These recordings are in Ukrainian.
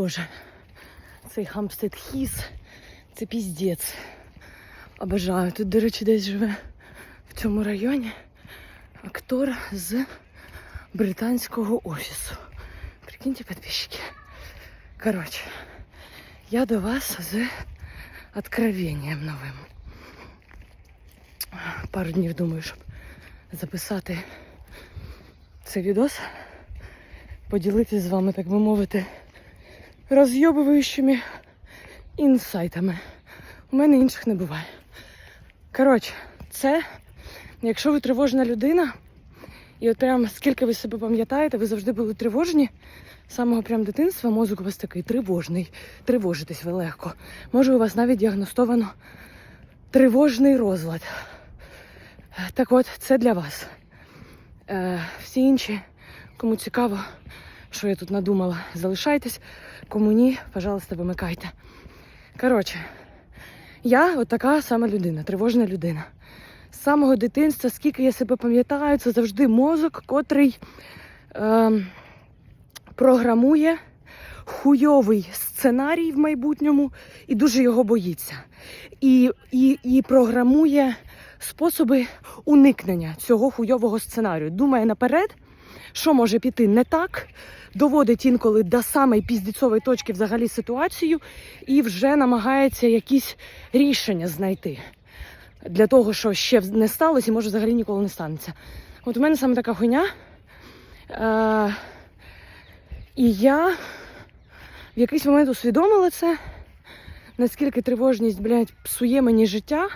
Боже, цей Хамстед Хіс, це піздець. Обожаю. Тут, до речі, десь живе в цьому районі актор з британського офісу. Прикиньте, підписчики. Коротше, я до вас з откровенням новим. Пару днів думаю, щоб записати цей відос, поділитися з вами, так би мовити, розйобуючими інсайтами. У мене інших не буває. Коротше, це, якщо ви тривожна людина, і от прям скільки ви себе пам'ятаєте, ви завжди були тривожні. З самого прям дитинства мозок у вас такий тривожний, тривожитесь ви легко. Може, у вас навіть діагностовано тривожний розлад. Так от, це для вас. Е, всі інші, кому цікаво, що я тут надумала, залишайтесь. Кому ні, пожалуйста, вимикайте. Коротше, я от така сама людина, тривожна людина. З самого дитинства, скільки я себе пам'ятаю, це завжди мозок, котрий е, програмує хуйовий сценарій в майбутньому і дуже його боїться. І, і, і програмує способи уникнення цього хуйового сценарію. Думає наперед, що може піти не так, доводить інколи до самої піздіцової точки взагалі ситуацію і вже намагається якісь рішення знайти для того, що ще не сталося і може взагалі ніколи не станеться. От у мене саме така хуйня. Е- і я в якийсь момент усвідомила це, наскільки тривожність, блядь, псує мені життя,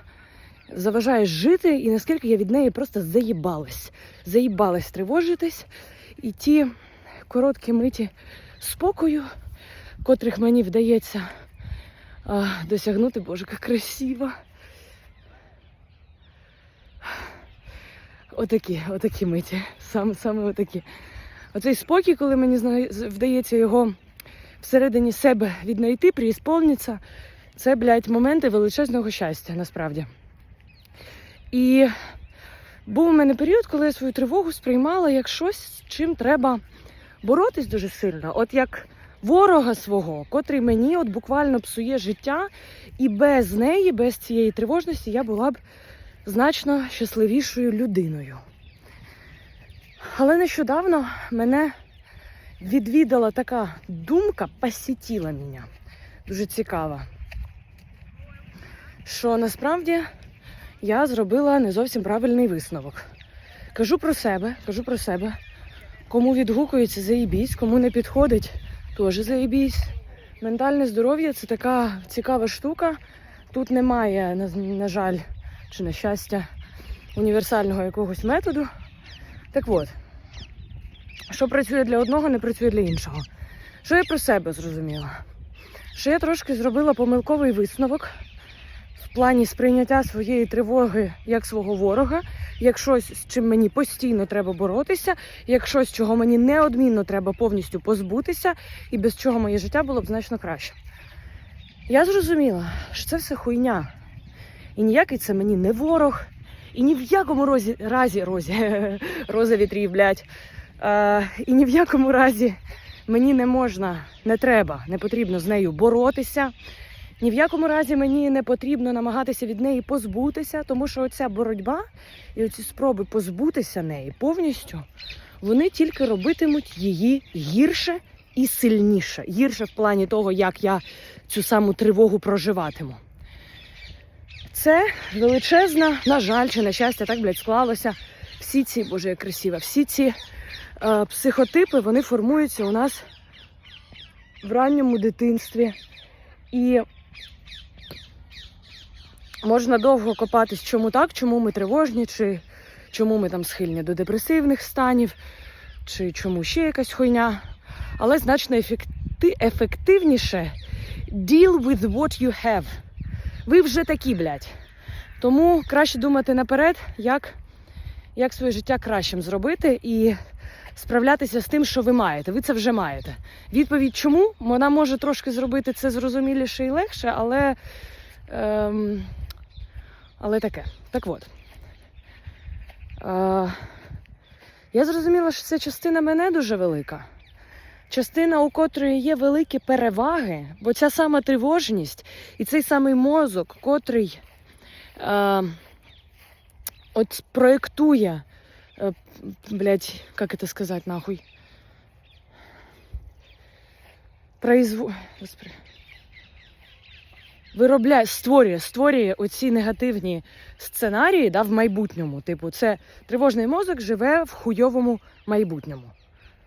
заважає жити, і наскільки я від неї просто заїбалась. Заїбалась тривожитись. І ті короткі миті спокою, котрих мені вдається а, досягнути, боже, як красиво. Отакі, отакі миті. Саме, саме отакі. Оцей спокій, коли мені вдається його всередині себе віднайти, приісполниться, це, блядь, моменти величезного щастя, насправді. І був у мене період, коли я свою тривогу сприймала як щось, з чим треба боротись дуже сильно. От як ворога свого, котрий мені от буквально псує життя, і без неї, без цієї тривожності, я була б значно щасливішою людиною. Але нещодавно мене відвідала така думка, посітіла мене. Дуже цікава. Що насправді я зробила не зовсім правильний висновок. Кажу про себе, кажу про себе. Кому відгукується, заїбісь, кому не підходить, теж заїбісь. Ментальне здоров'я це така цікава штука. Тут немає, на, на жаль, чи на щастя, універсального якогось методу. Так от, що працює для одного, не працює для іншого. Що я про себе зрозуміла? Що я трошки зробила помилковий висновок в плані сприйняття своєї тривоги як свого ворога, як щось, з чим мені постійно треба боротися, як щось, чого мені неодмінно треба повністю позбутися, і без чого моє життя було б значно краще. Я зрозуміла, що це все хуйня. І ніякий це мені не ворог, і ні в якому розі, разі розі, роза вітрів, блядь, е, і ні в якому разі мені не можна, не треба, не потрібно з нею боротися. Ні в якому разі мені не потрібно намагатися від неї позбутися, тому що оця боротьба і оці спроби позбутися неї повністю, вони тільки робитимуть її гірше і сильніше. Гірше в плані того, як я цю саму тривогу проживатиму. Це величезна, на жаль, чи на щастя, так блядь, склалося. Всі ці, боже, як красиво, всі ці е, психотипи вони формуються у нас в ранньому дитинстві. І можна довго копатись, чому так, чому ми тривожні, чи чому ми там схильні до депресивних станів, чи чому ще якась хуйня. Але значно ефекти- ефективніше deal with what you have. Ви вже такі, блядь. Тому краще думати наперед, як, як своє життя кращим зробити і справлятися з тим, що ви маєте. Ви це вже маєте. Відповідь чому? Вона може трошки зробити це зрозуміліше і легше, але, ем, але таке. Так от. Е, я зрозуміла, що це частина мене дуже велика. частина, у котрої є великі переваги, бо ця сама тривожність і цей самий мозок, котрий е, от проєктує, е, блядь, як це сказати нахуй? Произву... Виробляє, створює, створює оці негативні сценарії да, в майбутньому. Типу, це тривожний мозок живе в хуйовому майбутньому.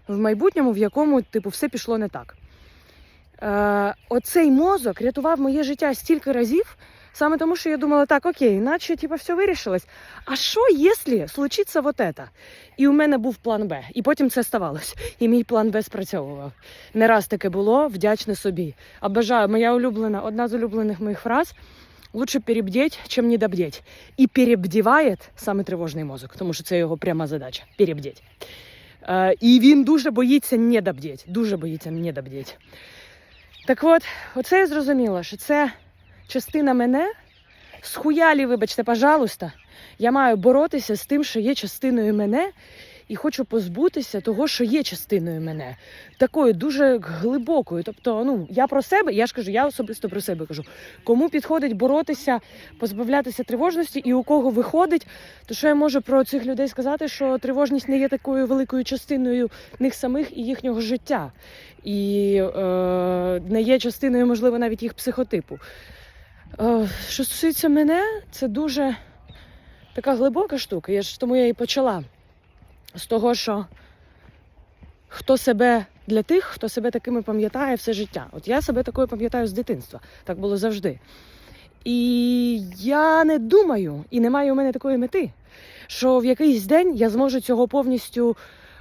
В майбутньому, в якому типу, все пішло не так. Е, оцей мозок рятував моє життя стільки разів, саме тому, що я думала, так, окей, наче типу, все вирішилось. А що, якщо случиться вот это? І у мене був план Б. І потім це ставалось. І мій план Б спрацьовував. Не раз таке було, вдячне собі. А бажаю, моя улюблена, одна з улюблених моїх фраз. Лучше перебдеть, чем недобдеть. І перебдіває саме тривожний мозок, тому що це його пряма задача перебдеть. Е, і він дуже боїться недобдеть. Дуже боїться недобдеть. Так от, оце я зрозуміла, що це частина мене. Схуялі, вибачте, пожалуйста, я маю боротися з тим, що є частиною мене, і хочу позбутися того, що є частиною мене, такою дуже глибокою. Тобто, ну я про себе, я ж кажу, я особисто про себе кажу. Кому підходить боротися, позбавлятися тривожності, і у кого виходить, то що я можу про цих людей сказати, що тривожність не є такою великою частиною них самих і їхнього життя, і е, не є частиною, можливо, навіть їх психотипу. Е, що стосується мене, це дуже така глибока штука. Я ж тому я і почала з того, що хто себе для тих, хто себе такими пам'ятає все життя. От я себе такою пам'ятаю з дитинства. Так було завжди. І я не думаю, і немає у мене такої мети, що в якийсь день я зможу цього повністю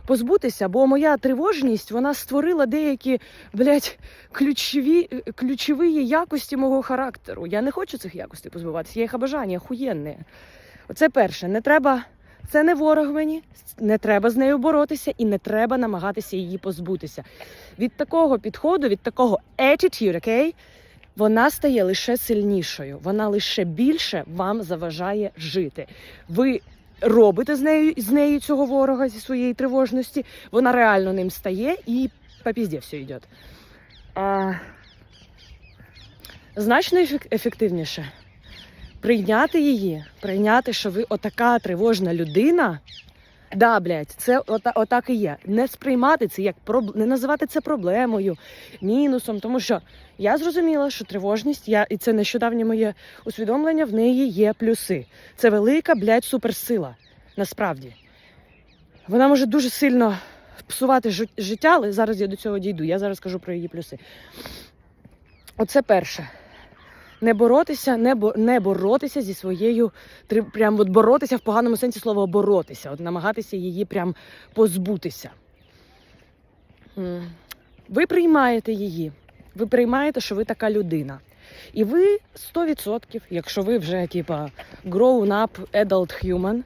позбутися, бо моя тривожність вона створила деякі блядь, ключові, ключові якості мого характеру. Я не хочу цих якостей позбуватися, я їх обожання, охуєнне. Оце перше, не треба. Це не ворог мені, не треба з нею боротися і не треба намагатися її позбутися. Від такого підходу, від такого attitude, окей, вона стає лише сильнішою. Вона лише більше вам заважає жити. Ви робите з нею з нею цього ворога зі своєї тривожності. Вона реально ним стає і по пізді все йде. А, значно ефек- ефективніше прийняти її, прийняти, що ви отака тривожна людина. Да, блядь, це ота, отак і є. Не сприймати це як проб... не називати це проблемою, мінусом, тому що я зрозуміла, що тривожність, я і це нещодавнє моє усвідомлення, в неї є плюси. Це велика, блядь, суперсила. Насправді. Вона може дуже сильно псувати жи- життя, але зараз я до цього дійду. Я зараз кажу про її плюси. Оце перше. Не боротися, не, бо, не боротися зі своєю прям от боротися в поганому сенсі слова боротися, от намагатися її прям позбутися. Ви приймаєте її. Ви приймаєте, що ви така людина. І ви 100%, якщо ви вже типа grown up adult human,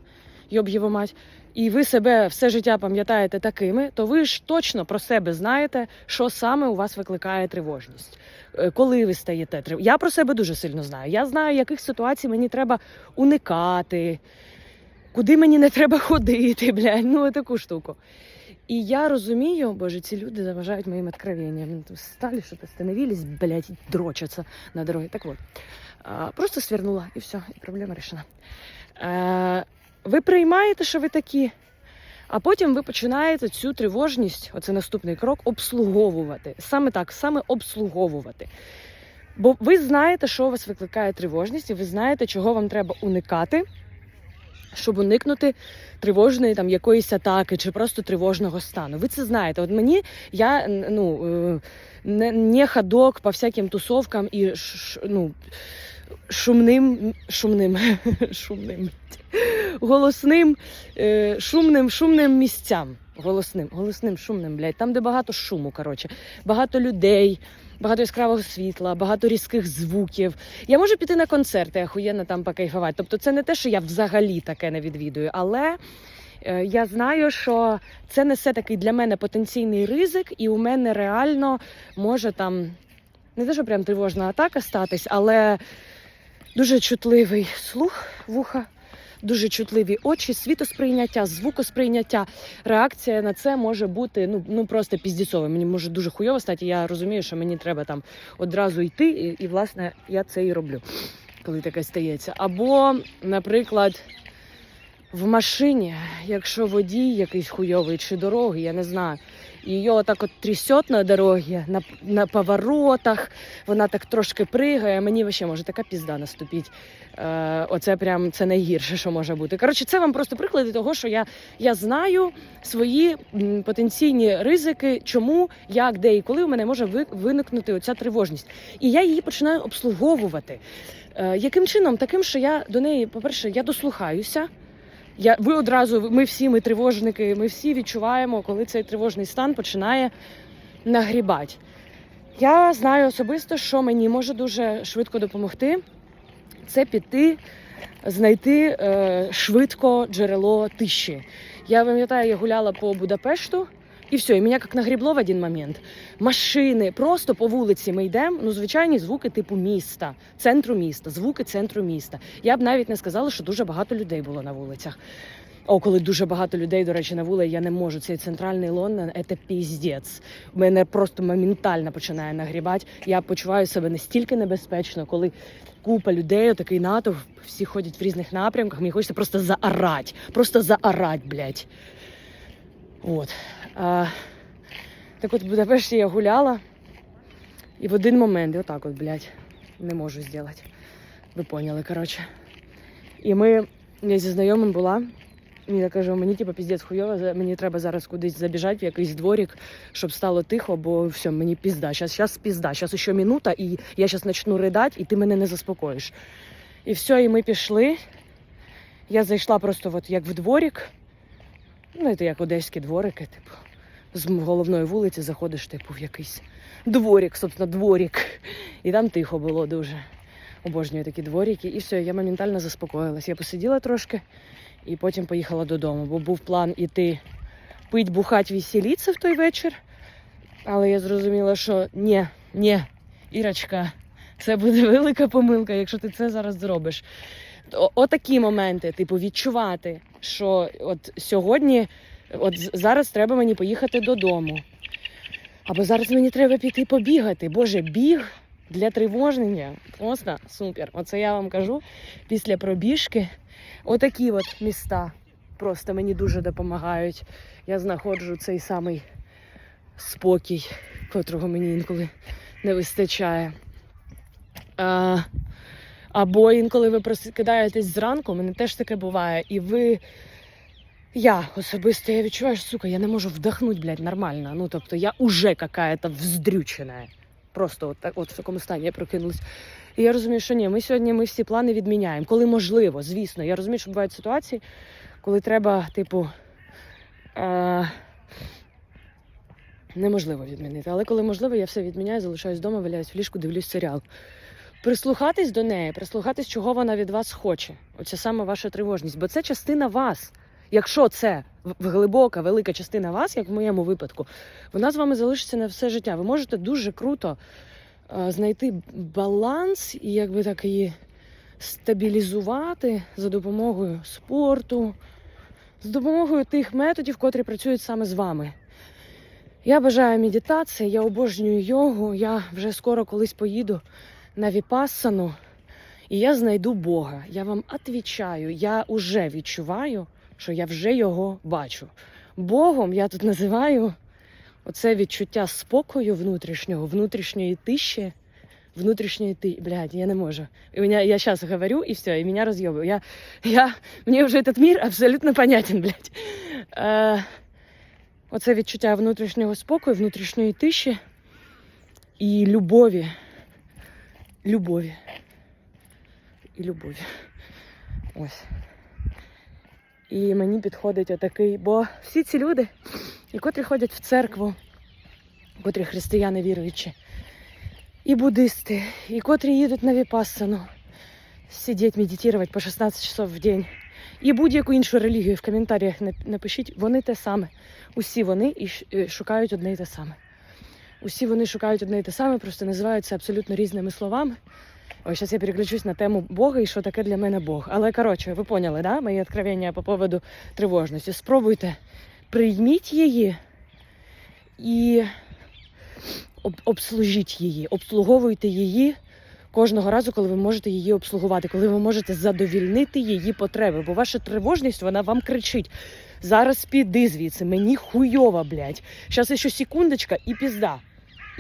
йоб його мать, і ви себе все життя пам'ятаєте такими, то ви ж точно про себе знаєте, що саме у вас викликає тривожність. Е, Коли ви стаєте трив... Я про себе дуже сильно знаю. Я знаю, яких ситуацій мені треба уникати, куди мені не треба ходити, блядь, ну таку штуку. І я розумію, боже, ці люди заважають моїм откровениям. Тут Стали, що-то остановились, блядь, дрочаться на дорогі. Так от, просто свернула, і все, і проблема рішена. Ви приймаєте, що ви такі, а потім ви починаєте цю тривожність, оце наступний крок, обслуговувати. Саме так, саме обслуговувати. Бо ви знаєте, що у вас викликає тривожність, і ви знаєте, чого вам треба уникати, щоб уникнути тривожної там якоїсь атаки чи просто тривожного стану. Ви це знаєте. От мені я ну, е, не, не ходок по всяким тусовкам і ну, шумним, шумним, шумним, голосним, е, шумним, шумним місцям. Голосним, голосним, шумним, блядь, там, де багато шуму, коротше, багато людей, багато яскравого світла, багато різких звуків. Я можу піти на концерти, ахуєнно там покайфувати. Тобто, це не те, що я взагалі таке не відвідую, але е, я знаю, що це несе такий для мене потенційний ризик, і у мене реально може там не те, що прям тривожна атака статись, але дуже чутливий слух вуха. дуже чутливі очі, світосприйняття, звукосприйняття. Реакція на це може бути ну, ну просто піздісова. Мені може дуже хуйово стати. Я розумію, що мені треба там одразу йти, і, і власне я це і роблю, коли таке стається. Або, наприклад. В машині, якщо водій якийсь хуйовий чи дороги, я не знаю, її отак от трясет на дорогі, на, на поворотах, вона так трошки пригає, мені вообще може така пізда наступить. Е, оце прям це найгірше, що може бути. Коротше, це вам просто приклади того, що я, я знаю свої потенційні ризики, чому, як, де і коли у мене може виникнути оця тривожність. І я її починаю обслуговувати. Е, яким чином? Таким, що я до неї, по-перше, я дослухаюся. Я, ви одразу, ми всі, ми тривожники, ми всі відчуваємо, коли цей тривожний стан починає нагрібати. Я знаю особисто, що мені може дуже швидко допомогти. Це піти, знайти е, швидко джерело тиші. Я пам'ятаю, я гуляла по Будапешту, і все, і мене як нагрібло в один момент. Машини, просто по вулиці ми йдемо. Ну, звичайні звуки типу міста, центру міста, звуки центру міста. Я б навіть не сказала, що дуже багато людей було на вулицях. О, коли дуже багато людей, до речі, на вулиці, я не можу. Цей центральний Лондон це піздець. Мене просто моментально починає нагрібати. Я почуваю себе настільки небезпечно, коли купа людей, такий натовп, всі ходять в різних напрямках. Мені хочеться просто заорать. Просто заорать, блядь. От. А, так от в Будапешті я гуляла, і в один момент, і отак от, блядь, не можу зробити. Ви поняли, коротше. І ми, я зі знайомим була, і я кажу, мені типу, піздець хуйово, мені треба зараз кудись забіжати в якийсь дворик, щоб стало тихо, бо все, мені пізда. Щас, щас пізда, щас ще минута, і я зараз почну ридати, і ти мене не заспокоїш. І все, і ми пішли. Я зайшла просто от як в дворик. Ну, це як одеські дворики, типу. З головної вулиці заходиш, типу, в якийсь дворик, собственно, дворик. І там тихо було дуже. Обожнюю такі дворики. І все, я моментально заспокоїлась. Я посиділа трошки і потім поїхала додому, бо був план іти пить, бухать, веселитися в той вечір. Але я зрозуміла, що ні, ні, Ірочка, це буде велика помилка, якщо ти це зараз зробиш. Отакі моменти, типу, відчувати, що от сьогодні, от зараз треба мені поїхати додому. Або зараз мені треба піти побігати. Боже, біг для тривожнення. Просто супер. Оце я вам кажу. Після пробіжки отакі от міста просто мені дуже допомагають. Я знаходжу цей самий спокій, котрого мені інколи не вистачає. А, або інколи ви прокидаєтесь зранку, мене теж таке буває, і ви. Я особисто я відчуваю, що, сука, я не можу вдохнути, блядь, нормально. Ну, тобто я уже какая-то вздрючена. Просто от, так, от в такому стані я прокинулась. І я розумію, що ні, ми сьогодні ми всі плани відміняємо. Коли можливо, звісно. Я розумію, що бувають ситуації, коли треба, типу. Е- неможливо відмінити. Але коли можливо, я все відміняю, залишаюсь вдома, валяюсь в ліжку, дивлюсь серіал. Прислухатись до неї, прислухатись, чого вона від вас хоче. Оця саме ваша тривожність, бо це частина вас. Якщо це глибока, велика частина вас, як в моєму випадку, вона з вами залишиться на все життя. Ви можете дуже круто е, знайти баланс і якби так її стабілізувати за допомогою спорту, з допомогою тих методів, котрі працюють саме з вами. Я бажаю медитації, я обожнюю йогу. Я вже скоро колись поїду на віпассану, і я знайду Бога. Я вам відвічаю, я вже відчуваю, що я вже його бачу. Богом я тут називаю оце відчуття спокою внутрішнього, внутрішньої тиші. Внутрішньої ти, блядь, я не можу. І мене, я зараз говорю, і все, і мене роз'єбує. Я, я, мені вже этот мир абсолютно понятен, блядь. Е, оце відчуття внутрішнього спокою, внутрішньої тиші і любові. Любові. І любові. Ось. І мені підходить отакий, бо всі ці люди, і котрі ходять в церкву, котрі християни віруючі, і буддисти, і котрі їдуть на віпассану, сидіти, медитувати по 16 часов в день. І будь-яку іншу релігію в коментарях нап- напишіть, вони те саме. Усі вони і е, шукають одне і те саме. Усі вони шукають одне і те саме, просто називають це абсолютно різними словами. Ой, зараз я переключусь на тему Бога і що таке для мене Бог. Але коротше, ви поняли, да? Мої відкровення по поводу тривожності. Спробуйте, прийміть її і об, обслужіть її, обслуговуйте її кожного разу, коли ви можете її обслугувати, коли ви можете задовільнити її потреби. Бо ваша тривожність вона вам кричить. Зараз піди звідси, мені хуйова, блядь. Зараз ще секундочка і пізда.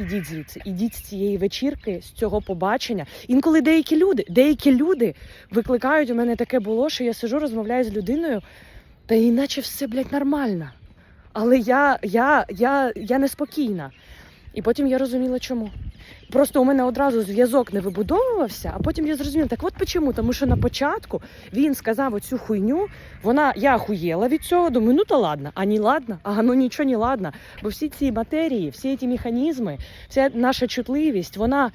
Ідіть звідси, ідіть з цієї вечірки, з цього побачення. Інколи деякі люди, деякі люди викликають у мене таке було, що я сижу, розмовляю з людиною, та іначе все, блядь, нормально. Але я, я, я, я неспокійна. І потім я розуміла, чому. Просто у мене одразу зв'язок не вибудовувався, а потім я зрозуміла, так от чому? Тому що на початку він сказав оцю хуйню, вона я охуєла від цього, думаю, ну то ладно, а не ладно, а ну нічого не ладно. Бо всі ці матерії, всі ці механізми, вся наша чутливість, вона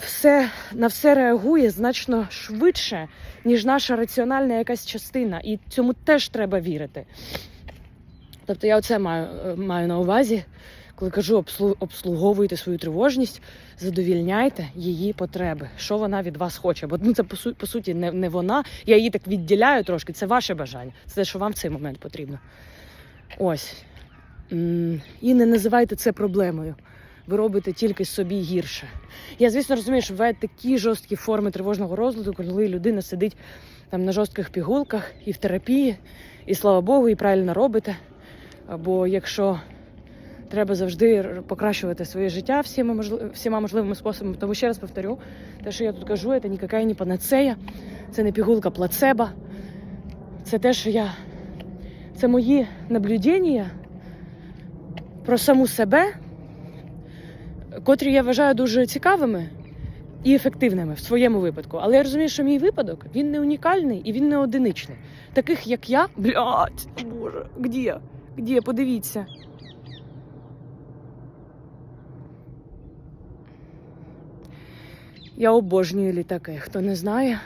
все на все реагує значно швидше, ніж наша раціональна якась частина. І цьому теж треба вірити. Тобто я оце маю, маю на увазі, коли кажу, обслу- обслуговуйте свою тривожність, задовільняйте її потреби, що вона від вас хоче. Бо ну, це по, су- по суті не, не вона. Я її так відділяю трошки. Це ваше бажання. Це те, що вам в цей момент потрібно. Ось. І не називайте це проблемою. Ви робите тільки собі гірше. Я, звісно, розумію, що бувають такі жорсткі форми тривожного розладу, коли людина сидить там на жорстких пігулках і в терапії, і слава Богу, і правильно робите. Або якщо треба завжди покращувати своє життя всіма, можли- всіма можливими способами. Тому ще раз повторю, те, що я тут кажу, це ніяка не панацея, це не пігулка плацеба. Це те, що я. Це мої наблюдення про саму себе, котрі я вважаю дуже цікавими і ефективними в своєму випадку. Але я розумію, що мій випадок він не унікальний і він не одиничний. Таких як я, блядь, боже, где? Где? Подивіться. Я обожнюю літаки. Хто не знає,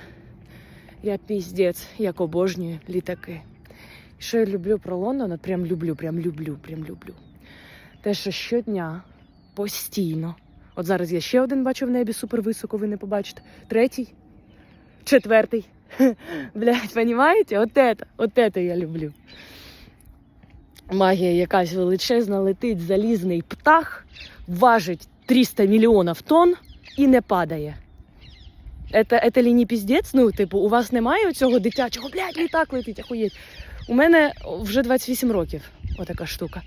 я піздець, як обожнюю літаки. Що я люблю про Лондон, от прям люблю, прям люблю, прям люблю. Те, що щодня, постійно. От зараз я ще один бачу в небі супер високо, ви не побачите. Третій, четвертий. Блять, понімаєте? От это, от это я люблю. Магія якась величезна летить, залізний птах, важить 300 мільйонів тонн і не падає. Это, это лі не піздець? Ну, типу, у вас немає цього дитячого, блядь, літак летить, ахуєть. У мене вже 28 років, отака штука.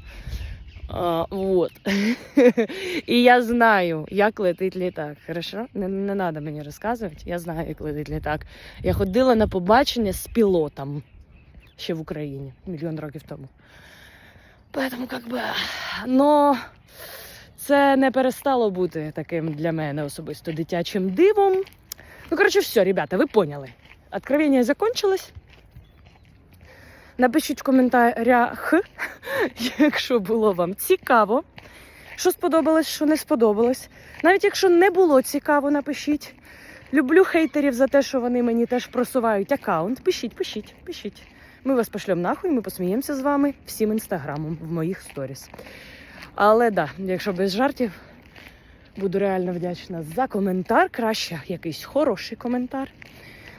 А, вот. І я знаю, як летить літак. Хорошо? Не, не треба мені розказувати. Я знаю, як летить літак. Я ходила на побачення з пілотом ще в Україні мільйон років тому. Поэтому, как би, но це не перестало бути таким для мене особисто дитячим дивом. Ну, коротше, все, ребята, ви поняли. Откровення закончилось. Напишіть в коментарях, якщо було вам цікаво, що сподобалось, що не сподобалось. Навіть якщо не було цікаво, напишіть. Люблю хейтерів за те, що вони мені теж просувають аккаунт. Пишіть, пишіть, пишіть. Ми вас пошлемо нахуй, ми посміємося з вами всім інстаграмом в моїх сторіс. Але да, якщо без жартів, буду реально вдячна за коментар. Краще якийсь хороший коментар.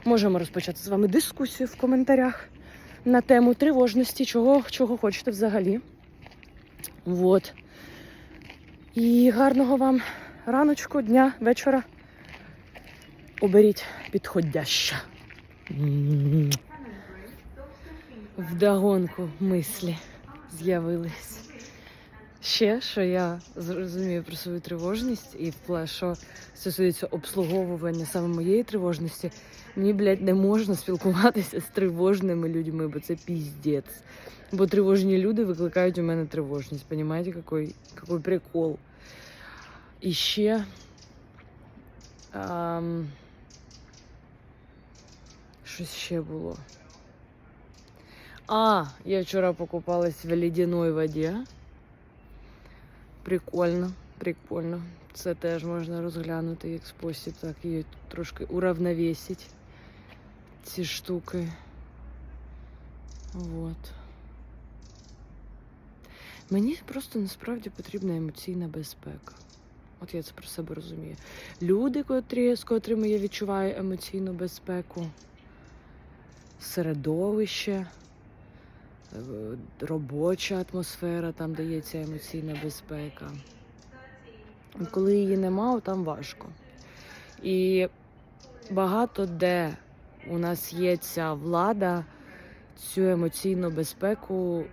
Можемо розпочати з вами дискусію в коментарях на тему тривожності, чого, чого хочете взагалі. Вот. І гарного вам раночку, дня, вечора. Оберіть підходяще. Вдогонку мислі з'явились. Ще, що я зрозумію про свою тривожність, і що стосується обслуговування саме моєї тривожності, мені, блядь, не можна спілкуватися з тривожними людьми, бо це піздець. Бо тривожні люди викликають у мене тривожність. Понимаете, какой, какой прикол. І ще. Ам, щось ще було. А, я вчора покупалась в ледяной воді. Прикольно, прикольно. Це теж можна розглянути як спосіб, так її трошки уравновесить. Ці штуки. Вот. Мені просто насправді потрібна емоційна безпека. От я це про себе розумію. Люди, котрі, з котрими я відчуваю емоційну безпеку, середовище, робоча атмосфера, там ця емоційна безпека. Коли її нема, там важко. І багато де у нас є ця влада цю емоційну безпеку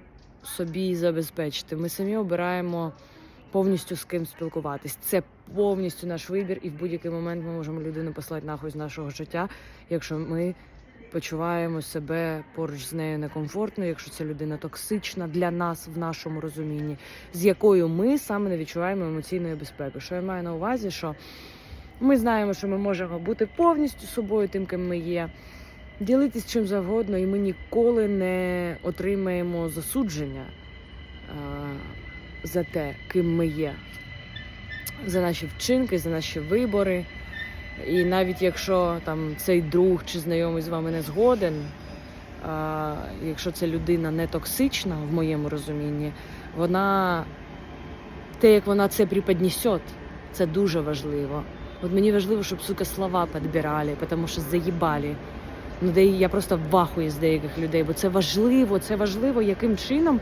собі забезпечити. Ми самі обираємо повністю з ким спілкуватись. Це повністю наш вибір, і в будь-який момент ми можемо людину послати нахуй з нашого життя, якщо ми почуваємо себе поруч з нею некомфортно, якщо ця людина токсична для нас в нашому розумінні, з якою ми саме не відчуваємо емоційної безпеки. Що я маю на увазі, що ми знаємо, що ми можемо бути повністю собою, тим, ким ми є, ділитись чим завгодно, і ми ніколи не отримаємо засудження а, за те, ким ми є, за наші вчинки, за наші вибори. І навіть якщо там цей друг чи знайомий з вами не згоден, а, якщо ця людина не токсична в моєму розумінні, вона те, як вона це преподнесет, це дуже важливо. От мені важливо, щоб сука слова підбирали, тому що заїбали. Ну, де я просто в ахуї з деяких людей, бо це важливо, це важливо, яким чином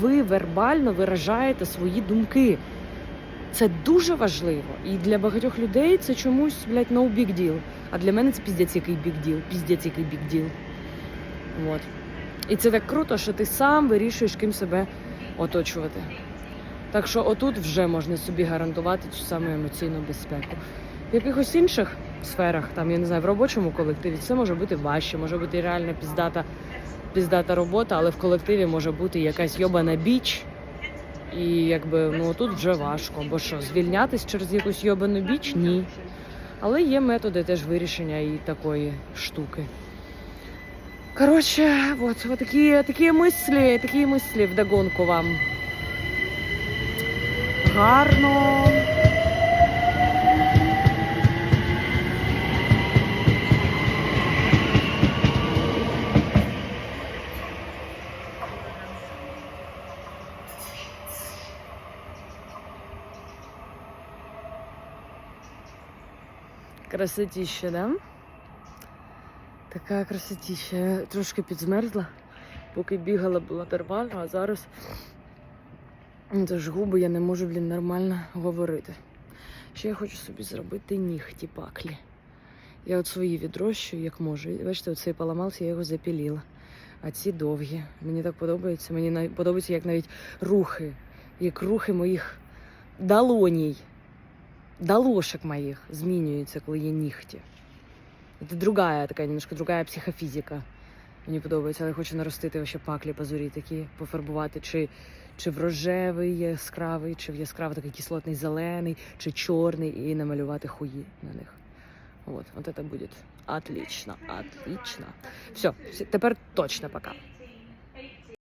ви вербально виражаєте свої думки. Це дуже важливо. І для багатьох людей це чомусь, блядь, no big deal. А для мене це піздець який big deal. Піздець який big deal. От. І це так круто, що ти сам вирішуєш, ким себе оточувати. Так що отут вже можна собі гарантувати цю саму емоційну безпеку. В якихось інших сферах, там, я не знаю, в робочому колективі це може бути важче, може бути реально піздата, піздата робота, але в колективі може бути якась йобана біч. І якби ну тут вже важко, бо що, звільнятись через якусь йобану біч? Ні. Але є методи теж вирішення і такої штуки. Коротше, от, от такі, такі мислі, такі мислі вдогонку вам. Гарно. Красотища, да? Така красотища. Я трошки підзмерзла, поки бігала, була нормально, а зараз ж губи, я не можу, блін, нормально говорити. Ще я хочу собі зробити нігті паклі. Я от свої відрощую, як можу. Бачите, оцей поламався, я його запіліла. А ці довгі. Мені так подобається. Мені подобається, як навіть рухи, як рухи моїх долоній, долошек моїх змінюються, коли є нігті. Це другая така, немножко другая психофізика. Мені подобається, але хочу наростити ще паклі пазурі такі, пофарбувати, чи, чи в рожевий яскравий, чи в яскравий такий кислотний зелений, чи чорний, і намалювати хуї на них. От, от це буде отлично, отлично. Все, тепер точно пока.